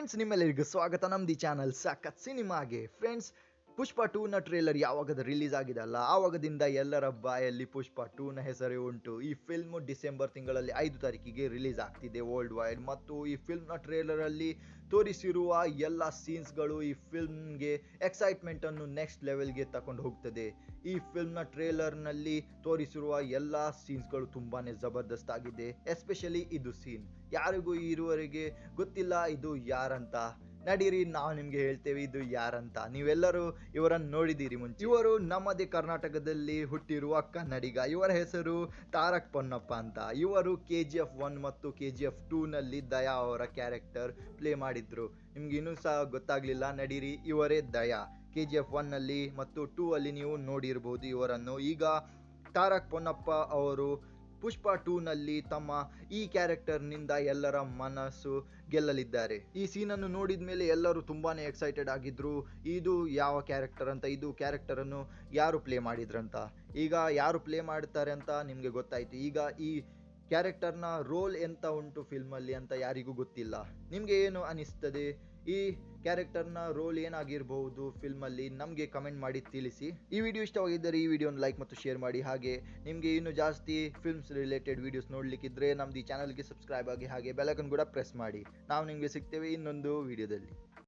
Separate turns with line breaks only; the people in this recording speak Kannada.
ಫ್ರೆಂಡ್ಸ್ ನಿಮ್ಮೆಲ್ಲರಿಗೂ ಸ್ವಾಗತ. ನಮ್ದು ಚಾನಲ್ ಸಖತ್ ಸಿನಿಮಾಗೆ. ಫ್ರೆಂಡ್ಸ್ ಪುಷ್ಪ ಟೂನ ಟ್ರೇಲರ್ ಯಾವಾಗದ ರಿಲೀಸ್ ಆಗಿದೆ ಅಲ್ಲ ಆವಾಗದಿಂದ ಎಲ್ಲರ ಬಾಯಲ್ಲಿ ಪುಷ್ಪ ಟೂನ ಹೆಸರೇ ಉಂಟು. ಈ ಫಿಲ್ಮ್ ಡಿಸೆಂಬರ್ ತಿಂಗಳಲ್ಲಿ ಐದು ತಾರೀಕಿಗೆ ರಿಲೀಸ್ ಆಗ್ತಿದೆ ವರ್ಲ್ಡ್ ವೈಡ್ ಮತ್ತು ಈ ಫಿಲ್ಮ್ನ ಟ್ರೇಲರಲ್ಲಿ ತೋರಿಸಿರುವ ಎಲ್ಲ ಸೀನ್ಸ್ಗಳು ಈ ಫಿಲ್ಮ್ಗೆ ಎಕ್ಸೈಟ್ಮೆಂಟನ್ನು ನೆಕ್ಸ್ಟ್ ಲೆವೆಲ್ಗೆ ತಗೊಂಡು ಹೋಗ್ತದೆ. ಈ ಫಿಲ್ಮ್ನ ಟ್ರೇಲರ್ನಲ್ಲಿ ತೋರಿಸಿರುವ ಎಲ್ಲ ಸೀನ್ಸ್ಗಳು ತುಂಬಾ ಜಬರ್ದಸ್ತ್ ಆಗಿದೆ ಎಸ್ಪೆಷಲಿ ಇದು ಸೀನ್ ಯಾರಿಗೂ ಇರುವವರೆಗೆ ಗೊತ್ತಿಲ್ಲ ಇದು ಯಾರಂತ. ನಡೀರಿ, ನಾವು ನಿಮ್ಗೆ ಹೇಳ್ತೇವೆ, ಇದು ಯಾರಂತ. ನೀವೆಲ್ಲರೂ ಇವರನ್ನು ನೋಡಿದ್ದೀರಿ ಮುಂಚೆ. ಇವರು ನಮ್ಮದೇ ಕರ್ನಾಟಕದಲ್ಲಿ ಹುಟ್ಟಿರುವ ಕನ್ನಡಿಗ. ಇವರ ಹೆಸರು ತಾರಕ್ ಪೊನ್ನಪ್ಪ ಅಂತ. ಇವರು ಕೆ ಜಿ ಎಫ್ ಒನ್ ಮತ್ತು ಕೆ ಜಿ ಎಫ್ ಟೂನಲ್ಲಿ ದಯಾ ಅವರ ಕ್ಯಾರೆಕ್ಟರ್ ಪ್ಲೇ ಮಾಡಿದ್ರು. ನಿಮ್ಗೆ ಇನ್ನೂ ಸಹ ಗೊತ್ತಾಗ್ಲಿಲ್ಲ, ನಡೀರಿ, ಇವರೇ ದಯಾ. ಕೆ ಜಿ ಎಫ್ ಒನ್ನಲ್ಲಿ ಮತ್ತು ಟೂ ಅಲ್ಲಿ ನೀವು ನೋಡಿರ್ಬೋದು ಇವರನ್ನು. ಈಗ ತಾರಕ್ ಪೊನ್ನಪ್ಪ ಅವರು ಪುಷ್ಪ ಟೂನಲ್ಲಿ ತಮ್ಮ ಈ ಕ್ಯಾರೆಕ್ಟರ್ನಿಂದ ಎಲ್ಲರ ಮನಸ್ಸು ಗೆಲ್ಲಲಿದ್ದಾರೆ. ಈ ಸೀನನ್ನು ನೋಡಿದ ಮೇಲೆ ಎಲ್ಲರೂ ತುಂಬಾನೇ ಎಕ್ಸೈಟೆಡ್ ಆಗಿದ್ರು. ಇದು ಯಾವ ಕ್ಯಾರೆಕ್ಟರ್ ಅಂತ, ಇದು ಕ್ಯಾರೆಕ್ಟರನ್ನು ಯಾರು ಪ್ಲೇ ಮಾಡಿದ್ರಂತ? ಈಗ ಯಾರು ಪ್ಲೇ ಮಾಡ್ತಾರೆ ಅಂತ ನಿಮಗೆ ಗೊತ್ತಾಯ್ತು. ಈಗ ಈ ಕ್ಯಾರೆಕ್ಟರ್ನ ರೋಲ್ ಎಂತ ಉಂಟು ಫಿಲ್ಮಲ್ಲಿ ಅಂತ ಯಾರಿಗೂ ಗೊತ್ತಿಲ್ಲ. ನಿಮಗೆ ಏನು ಅನಿಸ್ತದೆ? ಈ ಕ್ಯಾರೆಕ್ಟರ್ನ ರೋಲ್ ಏನಾಗಿರಬಹುದು ಫಿಲ್ಮಲ್ಲಿ ನಮಗೆ ಕಮೆಂಟ್ ಮಾಡಿ ತಿಳಿಸಿ. ಈ ವಿಡಿಯೋ ಇಷ್ಟವಾಗಿದ್ದರೆ ಈ ವಿಡಿಯೋನ ಲೈಕ್ ಮತ್ತು ಶೇರ್ ಮಾಡಿ. ಹಾಗೆ ನಿಮಗೆ ಇನ್ನೂ ಜಾಸ್ತಿ ಫಿಲ್ಮ್ಸ್ ರಿಲೇಟೆಡ್ ವಿಡಿಯೋಸ್ ನೋಡಲಿಕ್ಕಿದ್ರೆ ನಮ್ದು ಈ ಚಾನಲ್ಗೆ ಸಬ್ಸ್ಕ್ರೈಬ್ ಆಗಿ ಹಾಗೆ ಬೆಲಕನ್ ಕೂಡ ಪ್ರೆಸ್ ಮಾಡಿ. ನಾವು ನಿಮಗೆ ಸಿಗ್ತೇವೆ ಇನ್ನೊಂದು ವಿಡಿಯೋದಲ್ಲಿ